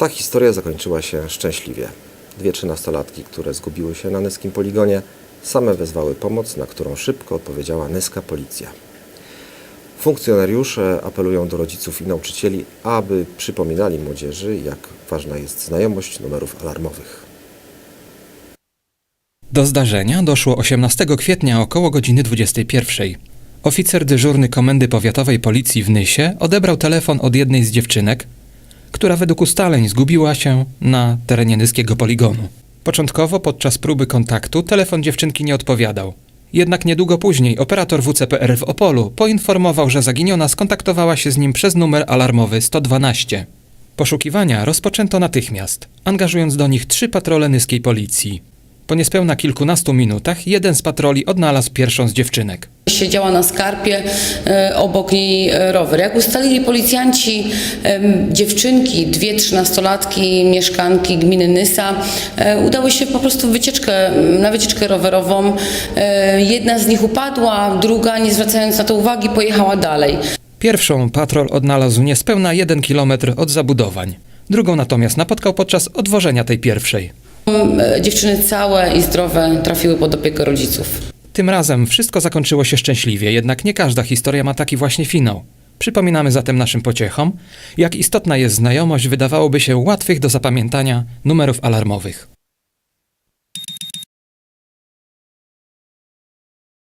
Ta historia zakończyła się szczęśliwie. Dwie trzynastolatki, które zgubiły się na nyskim poligonie, same wezwały pomoc, na którą szybko odpowiedziała nyska policja. Funkcjonariusze apelują do rodziców i nauczycieli, aby przypominali młodzieży, jak ważna jest znajomość numerów alarmowych. Do zdarzenia doszło 18 kwietnia około godziny 21. Oficer dyżurny Komendy Powiatowej Policji w Nysie odebrał telefon od jednej z dziewczynek, która według ustaleń zgubiła się na terenie nyskiego poligonu. Początkowo podczas próby kontaktu telefon dziewczynki nie odpowiadał. Jednak niedługo później operator WCPR w Opolu poinformował, że zaginiona skontaktowała się z nim przez numer alarmowy 112. Poszukiwania rozpoczęto natychmiast, angażując do nich trzy patrole nyskiej policji. Po niespełna kilkunastu minutach jeden z patroli odnalazł pierwszą z dziewczynek. Siedziała na skarpie, e, obok niej e, rower. Jak ustalili policjanci, em, dziewczynki, dwie trzynastolatki, mieszkanki gminy Nysa, e, udały się po prostu w wycieczkę, na wycieczkę rowerową. E, Jedna z nich upadła, druga, nie zwracając na to uwagi, pojechała dalej. Pierwszą patrol odnalazł niespełna jeden kilometr od zabudowań. Drugą natomiast napotkał podczas odwożenia tej pierwszej. Dziewczyny całe i zdrowe trafiły pod opiekę rodziców. Tym razem wszystko zakończyło się szczęśliwie, jednak nie każda historia ma taki właśnie finał. Przypominamy zatem naszym pociechom, jak istotna jest znajomość wydawałoby się łatwych do zapamiętania numerów alarmowych.